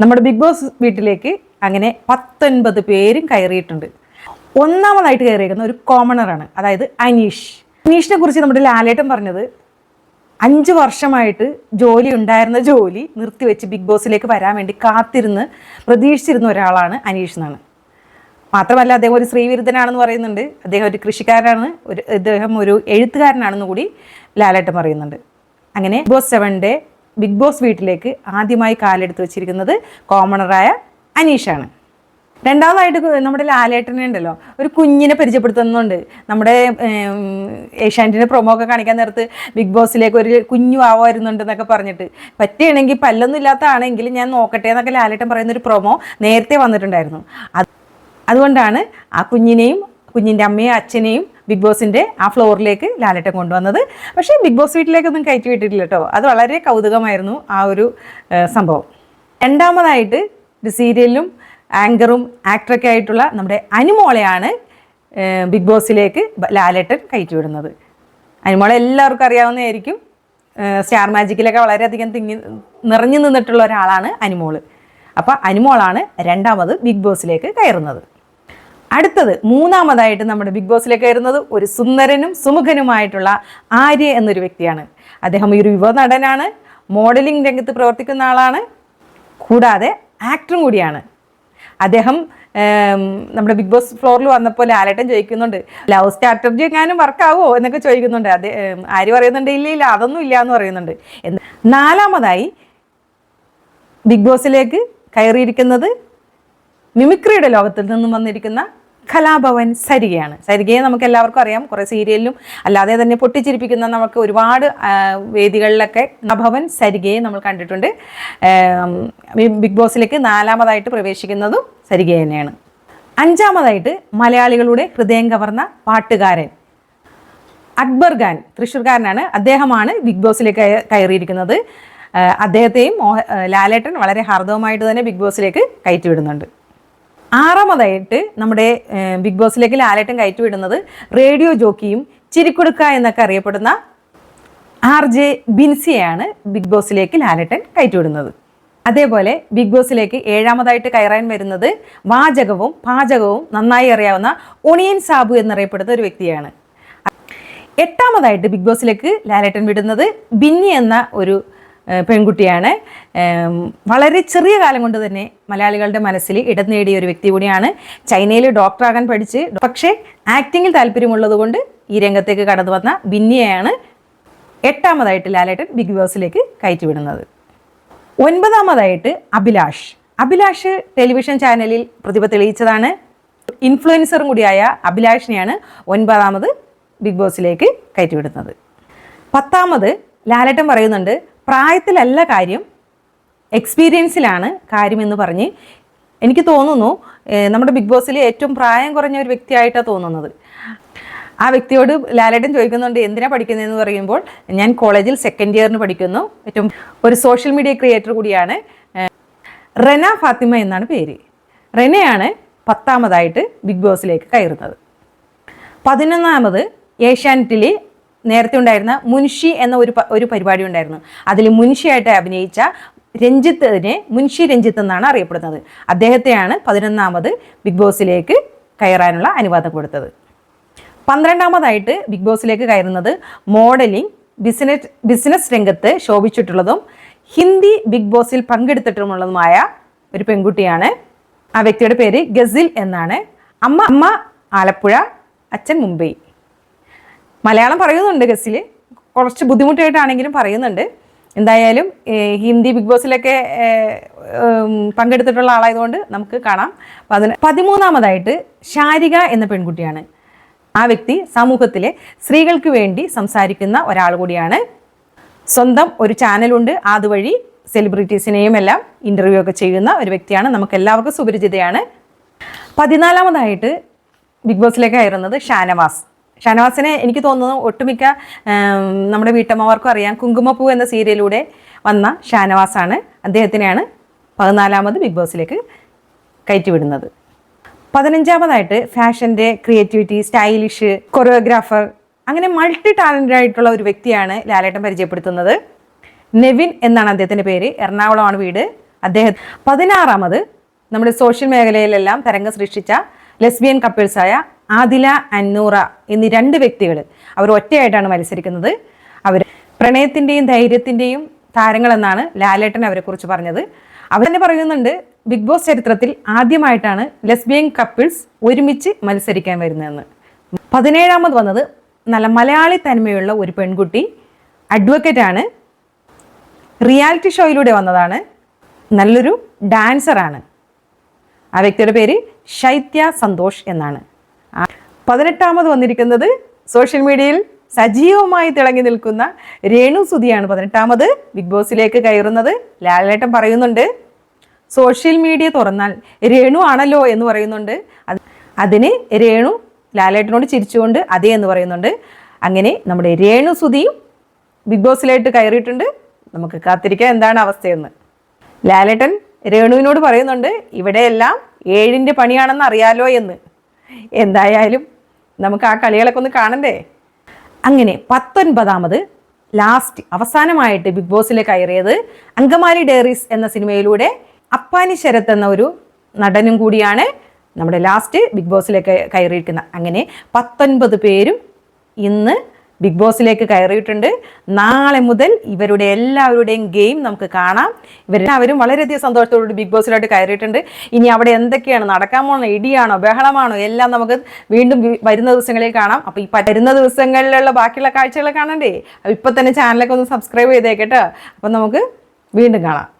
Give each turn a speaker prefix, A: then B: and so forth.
A: നമ്മുടെ big boss വീട്ടിലേക്ക് അങ്ങനെ പത്തൊൻപത് പേരും കയറിയിട്ടുണ്ട്. ഒന്നാമതായിട്ട് കയറിയിരിക്കുന്ന ഒരു കോമണറാണ് അതായത് അനീഷ്. അനീഷിനെ കുറിച്ച് നമ്മുടെ ലാലേട്ടൻ പറഞ്ഞത് അഞ്ച് വർഷമായിട്ട് ജോലി ഉണ്ടായിരുന്ന ജോലി നിർത്തിവെച്ച് ബിഗ് ബോസിലേക്ക് വരാൻ വേണ്ടി കാത്തിരുന്ന് പ്രതീക്ഷിച്ചിരുന്ന ഒരാളാണ് അനീഷ് എന്നാണ്. മാത്രമല്ല അദ്ദേഹം ഒരു ശ്രീവിരുദ്ധനാണെന്ന് പറയുന്നുണ്ട്. അദ്ദേഹം ഒരു കൃഷിക്കാരനാണ് ഒരു അദ്ദേഹം ഒരു എഴുത്തുകാരനാണെന്ന് കൂടി ലാലേട്ടൻ പറയുന്നുണ്ട്. അങ്ങനെ ബോസ് സെവന്റെ ബിഗ് ബോസ് വീട്ടിലേക്ക് ആദ്യമായി കാലെടുത്ത് വെച്ചിരിക്കുന്നത് കോമണറായ അനീഷാണ്. രണ്ടാമതായിട്ട് നമ്മുടെ ലാലേട്ടനെ ഉണ്ടല്ലോ ഒരു കുഞ്ഞിനെ പരിചയപ്പെടുത്തുന്നുണ്ട്. നമ്മുടെ ഏഷ്യാനെറ്റിന്റെ പ്രൊമോ ഒക്കെ കാണിക്കാൻ നേരത്ത് ബിഗ് ബോസിലേക്ക് ഒരു കുഞ്ഞു ആവുമായിരുന്നുണ്ട് എന്നൊക്കെ പറഞ്ഞിട്ട്. പറ്റുകയാണെങ്കിൽ പല്ലൊന്നും ഇല്ലാത്തതാണെങ്കിൽ ഞാൻ നോക്കട്ടെ എന്നൊക്കെ ലാലേട്ടൻ പറയുന്ന ഒരു പ്രൊമോ നേരത്തെ വന്നിട്ടുണ്ടായിരുന്നു. അത് അതുകൊണ്ടാണ് ആ കുഞ്ഞിനെയും കുഞ്ഞിന്റെ അമ്മയും അച്ഛനെയും ബിഗ് ബോസിന്റെ ആ ഫ്ലോറിലേക്ക് ലാലേട്ടൻ കൊണ്ടുവന്നത്. പക്ഷേ ബിഗ് ബോസ് വീട്ടിലേക്കൊന്നും കയറ്റി വിട്ടിട്ടില്ല കേട്ടോ. അത് വളരെ കൗതുകമായിരുന്നു ആ ഒരു സംഭവം. രണ്ടാമതായിട്ട് സീരിയലിലും ആങ്കറും ആക്ടറൊക്കെ ആയിട്ടുള്ള നമ്മുടെ അനുമോളെയാണ് ബിഗ് ബോസിലേക്ക് ലാലേട്ടൻ കയറ്റി വിടുന്നത്. അനുമോളെ എല്ലാവർക്കും അറിയാവുന്നതായിരിക്കും. സ്റ്റാർ മാജിക്കിലൊക്കെ വളരെയധികം തിങ്ങി നിറഞ്ഞു നിന്നിട്ടുള്ള ഒരാളാണ് അനുമോൾ. അപ്പോൾ അനുമോളാണ് രണ്ടാമത് ബിഗ് ബോസിലേക്ക് കയറുന്നത്. അടുത്തത് മൂന്നാമതായിട്ട് നമ്മുടെ ബിഗ് ബോസിലേക്ക് കയറുന്നത് ഒരു സുന്ദരനും സുമുഖനുമായിട്ടുള്ള ആര്യ എന്നൊരു വ്യക്തിയാണ്. അദ്ദേഹം ഒരു യുവ നടനാണ് മോഡലിംഗ് രംഗത്ത് പ്രവർത്തിക്കുന്ന ആളാണ് കൂടാതെ ആക്ടറും കൂടിയാണ്. അദ്ദേഹം നമ്മുടെ ബിഗ് ബോസ് ഫ്ലോറിൽ വന്നപ്പോൾ ലാലേട്ടൻ ചോദിക്കുന്നുണ്ട് ലവ് സ്ട്രാറ്റജി എങ്ങാനും വർക്കാവോ എന്നൊക്കെ ചോദിക്കുന്നുണ്ട്. അത് ആര് പറയുന്നുണ്ട് ഇല്ല ഇല്ല അതൊന്നും ഇല്ല എന്ന് പറയുന്നുണ്ട്. നാലാമതായി ബിഗ് ബോസിലേക്ക് കയറിയിരിക്കുന്നത് മിമിക്രിയുടെ ലോകത്തിൽ നിന്നും വന്നിരിക്കുന്ന കലാഭവൻ സരികയാണ്. സരികയെ നമുക്ക് എല്ലാവർക്കും അറിയാം. കുറേ സീരിയലിലും അല്ലാതെ തന്നെ പൊട്ടിച്ചിരിപ്പിക്കുന്ന നമുക്ക് ഒരുപാട് വേദികളിലൊക്കെ കലാഭവൻ സരികയെ നമ്മൾ കണ്ടിട്ടുണ്ട്. ബിഗ് ബോസിലേക്ക് നാലാമതായിട്ട് പ്രവേശിക്കുന്നതും സരിക തന്നെയാണ്. അഞ്ചാമതായിട്ട് മലയാളികളുടെ ഹൃദയം കവർന്ന പാട്ടുകാരൻ അക്ബർ ഖാൻ തൃശ്ശൂർക്കാരനാണ്. അദ്ദേഹമാണ് ബിഗ് ബോസിലേക്ക് കയറിയിരിക്കുന്നത്. അദ്ദേഹത്തെയും ലാലേട്ടൻ വളരെ ഹാർദവമായിട്ട് തന്നെ ബിഗ് ബോസിലേക്ക് കയറ്റിവിടുന്നുണ്ട് ആറാമതായിട്ട് നമ്മുടെ ബിഗ് ബോസിലേക്ക് ലാലേട്ടൻ കയറ്റിവിടുന്നത് റേഡിയോ ജോക്കിയും ചിരിക്കുടുക്ക എന്നൊക്കെ അറിയപ്പെടുന്ന ആർ ജെ ബിൻസിയാണ് ബിഗ് ബോസിലേക്ക് ലാലേട്ടൻ കയറ്റിവിടുന്നത്. അതേപോലെ ബിഗ് ബോസിലേക്ക് ഏഴാമതായിട്ട് കയറാൻ വരുന്നത് വാചകവും പാചകവും നന്നായി അറിയാവുന്ന ഒണിയൻ സാബു എന്നറിയപ്പെടുന്ന ഒരു വ്യക്തിയാണ്. എട്ടാമതായിട്ട് ബിഗ് ബോസിലേക്ക് ലാലേട്ടൻ വിടുന്നത് ബിന്നി എന്ന ഒരു പെൺകുട്ടിയാണ്. വളരെ ചെറിയ കാലം കൊണ്ട് തന്നെ മലയാളികളുടെ മനസ്സിൽ ഇടം നേടിയ ഒരു വ്യക്തി കൂടിയാണ്. ചൈനയിൽ ഡോക്ടറാകാൻ പഠിച്ച് പക്ഷേ ആക്ടിങ്ങിൽ താല്പര്യമുള്ളത് കൊണ്ട് ഈ രംഗത്തേക്ക് കടന്നു വന്ന ബിന്നിയെയാണ് എട്ടാമതായിട്ട് ലാലേട്ടൻ ബിഗ് ബോസിലേക്ക് കയറ്റിവിടുന്നത്. ഒൻപതാമതായിട്ട് അഭിലാഷ്. അഭിലാഷ് ടെലിവിഷൻ ചാനലിൽ പ്രതിഭ തെളിയിച്ചതാണ്. ഇൻഫ്ലുവൻസറും കൂടിയായ അഭിലാഷിനെയാണ് ഒൻപതാമത് ബിഗ് ബോസിലേക്ക് കയറ്റിവിടുന്നത്. പത്താമത് ലാലേട്ടൻ പറയുന്നുണ്ട് പ്രായത്തിലല്ല കാര്യം എക്സ്പീരിയൻസിലാണ് കാര്യമെന്ന് പറഞ്ഞ് എനിക്ക് തോന്നുന്നു നമ്മുടെ ബിഗ് ബോസിൽ ഏറ്റവും പ്രായം കുറഞ്ഞ ഒരു വ്യക്തിയായിട്ടാണ് തോന്നുന്നത്. ആ വ്യക്തിയോട് ലാലേട്ടൻ ചോദിക്കുന്നുണ്ട് എന്തിനാ പഠിക്കുന്നതെന്ന്? പറയുമ്പോൾ ഞാൻ കോളേജിൽ സെക്കൻഡ് ഇയറിന് പഠിക്കുന്നു. ഏറ്റവും ഒരു സോഷ്യൽ മീഡിയ ക്രിയേറ്റർ കൂടിയാണ് റെന ഫാത്തിമ എന്നാണ് പേര്. റെനയാണ് പത്താമതായിട്ട് ബിഗ് ബോസിലേക്ക് കയറുന്നത്. പതിനൊന്നാമത് ഏഷ്യാനെറ്റിൽ നേരത്തെ ഉണ്ടായിരുന്ന മുൻഷി എന്ന ഒരു ഒരു പരിപാടി ഉണ്ടായിരുന്നു. അതിൽ മുൻഷിയായിട്ട് അഭിനയിച്ച രഞ്ജിത്തിനെ മുൻഷി രഞ്ജിത്ത് എന്നാണ് അറിയപ്പെടുന്നത്. അദ്ദേഹത്തെയാണ് പതിനൊന്നാമത് ബിഗ് ബോസിലേക്ക് കയറാനുള്ള അനുവാദം കൊടുത്തത്. പന്ത്രണ്ടാമതായിട്ട് ബിഗ് ബോസിലേക്ക് കയറുന്നത് മോഡലിംഗ് ബിസിനസ് ബിസിനസ് രംഗത്ത് ശോഭിച്ചിട്ടുള്ളതും ഹിന്ദി ബിഗ് ബോസിൽ പങ്കെടുത്തിട്ടുമുള്ളതുമായ ഒരു പെൺകുട്ടിയാണ്. ആ വ്യക്തിയുടെ പേര് ഗസിൽ എന്നാണ്. അമ്മ അമ്മ ആലപ്പുഴ അച്ഛൻ മുംബൈ. മലയാളം പറയുന്നുണ്ട് ഗസിൽ കുറച്ച് ബുദ്ധിമുട്ടായിട്ടാണെങ്കിലും പറയുന്നുണ്ട്. എന്തായാലും ഹിന്ദി ബിഗ് ബോസിലൊക്കെ പങ്കെടുത്തിട്ടുള്ള ആളായതുകൊണ്ട് നമുക്ക് കാണാം. പതിന പതിമൂന്നാമതായിട്ട് ശാരിക എന്ന പെൺകുട്ടിയാണ്. ആ വ്യക്തി സമൂഹത്തിലെ സ്ത്രീകൾക്ക് വേണ്ടി സംസാരിക്കുന്ന ഒരാൾ കൂടിയാണ്. സ്വന്തം ഒരു ചാനലുണ്ട്. അതുവഴി സെലിബ്രിറ്റീസിനെയും എല്ലാം ഇന്റർവ്യൂ ഒക്കെ ചെയ്യുന്ന ഒരു വ്യക്തിയാണ്. നമുക്ക് എല്ലാവർക്കും സുപരിചിതയാണ്. പതിനാലാമതായിട്ട് ബിഗ് ബോസിലേക്ക് കയറുന്നത് ഷാനവാസ്. ഷാനവാസിനെ എനിക്ക് തോന്നുന്നു ഒട്ടുമിക്ക നമ്മുടെ വീട്ടമ്മമാർക്കും അറിയാം. കുങ്കുമപ്പൂ എന്ന സീരിയലിലൂടെ വന്ന ഷാനവാസാണ് അദ്ദേഹത്തിനെയാണ് പതിനാലാമത് ബിഗ് ബോസിലേക്ക് കയറ്റിവിടുന്നത്. പതിനഞ്ചാമതായിട്ട് ഫാഷന്റെ ക്രിയേറ്റിവിറ്റി സ്റ്റൈലിഷ് കൊറിയോഗ്രാഫർ അങ്ങനെ മൾട്ടി ടാലന്റഡ് ആയിട്ടുള്ള ഒരു വ്യക്തിയാണ് ലാലേട്ടൻ പരിചയപ്പെടുത്തുന്നത്. നെവിൻ എന്നാണ് അദ്ദേഹത്തിന്റെ പേര്. എറണാകുളമാണ് വീട്. അദ്ദേഹം പതിനാറാമത് നമ്മുടെ സോഷ്യൽ മേഖലയിലെല്ലാം തരംഗം സൃഷ്ടിച്ച ലെസ്ബിയൻ കപ്പിൾസായ ആദില അന്നൂറ എന്നീ രണ്ട് വ്യക്തികൾ അവർ ഒറ്റയായിട്ടാണ് മത്സരിക്കുന്നത്. അവർ പ്രണയത്തിന്റെയും ധൈര്യത്തിന്റെയും താരങ്ങളെന്നാണ് ലാലേട്ടൻ അവരെക്കുറിച്ച് പറഞ്ഞത്. അവർ തന്നെ പറയുന്നുണ്ട് ബിഗ് ബോസ് ചരിത്രത്തിൽ ആദ്യമായിട്ടാണ് ലെസ്ബിയൻ കപ്പിൾസ് ഒരുമിച്ച് മത്സരിക്കാൻ വരുന്നതെന്ന്. പതിനേഴാമത് വന്നത് നല്ല മലയാളി തനിമയുള്ള ഒരു പെൺകുട്ടി അഡ്വക്കേറ്റാണ്. റിയാലിറ്റി ഷോയിലൂടെ വന്നതാണ്. നല്ലൊരു ഡാൻസറാണ്. ആ വ്യക്തിയുടെ പേര് ശൈത്യ സന്തോഷ് എന്നാണ്. പതിനെട്ടാമത് വന്നിരിക്കുന്നത് സോഷ്യൽ മീഡിയയിൽ സജീവമായി തിളങ്ങി നിൽക്കുന്ന രേണു സുധിയാണ് പതിനെട്ടാമത് ബിഗ് ബോസിലേക്ക് കയറുന്നത്. ലാലേട്ടൻ പറയുന്നുണ്ട് സോഷ്യൽ മീഡിയ തുറന്നാൽ രേണു ആണല്ലോ എന്ന് പറയുന്നുണ്ട്. അത് അതിന് രേണു ലാലേട്ടനോട് ചിരിച്ചുകൊണ്ട് അതേ എന്ന് പറയുന്നുണ്ട്. അങ്ങനെ നമ്മുടെ രേണു സുധിയും ബിഗ് ബോസിലായിട്ട് കയറിയിട്ടുണ്ട്. നമുക്ക് കാത്തിരിക്കാം എന്താണ് അവസ്ഥയെന്ന്. ലാലേട്ടൻ രേണുവിനോട് പറയുന്നുണ്ട് ഇവിടെയെല്ലാം ഏഴിന്റെ പണിയാണെന്ന് അറിയാലോ എന്ന്. എന്തായാലും നമുക്ക് ആ കളികളൊക്കെ ഒന്ന് കാണണ്ടേ? അങ്ങനെ പത്തൊൻപതാമത് ലാസ്റ്റ് അവസാനമായിട്ട് ബിഗ് ബോസിൽ കയറിയത് അങ്കമാലി ഡയറീസ് എന്ന സിനിമയിലൂടെ അപ്പാനി ശരത് എന്ന ഒരു നടനും കൂടിയാണ് നമ്മുടെ ലാസ്റ്റ് ബിഗ് ബോസിലേക്ക് കയറിയിരിക്കുന്നത്. അങ്ങനെ പത്തൊൻപത് പേരും ഇന്ന് ബിഗ് ബോസിലേക്ക് കയറിയിട്ടുണ്ട്. നാളെ മുതൽ ഇവരുടെ എല്ലാവരുടെയും ഗെയിം നമുക്ക് കാണാം. ഇവരെല്ലാവരും വളരെയധികം സന്തോഷത്തോടുകൂടി ബിഗ് ബോസിലോട്ട് കയറിയിട്ടുണ്ട്. ഇനി അവിടെ എന്തൊക്കെയാണ് നടക്കാൻ പോകണോ ഇടിയാണോ ബഹളമാണോ എല്ലാം നമുക്ക് വീണ്ടും വരുന്ന ദിവസങ്ങളിൽ കാണാം. അപ്പോൾ ഈ വരുന്ന ദിവസങ്ങളിലുള്ള ബാക്കിയുള്ള കാഴ്ചകൾ കാണണ്ടേ? അപ്പോൾ ഇപ്പം തന്നെ ചാനലൊക്കെ ഒന്ന് സബ്സ്ക്രൈബ് ചെയ്തേക്കട്ടോ അപ്പം നമുക്ക് വീണ്ടും കാണാം.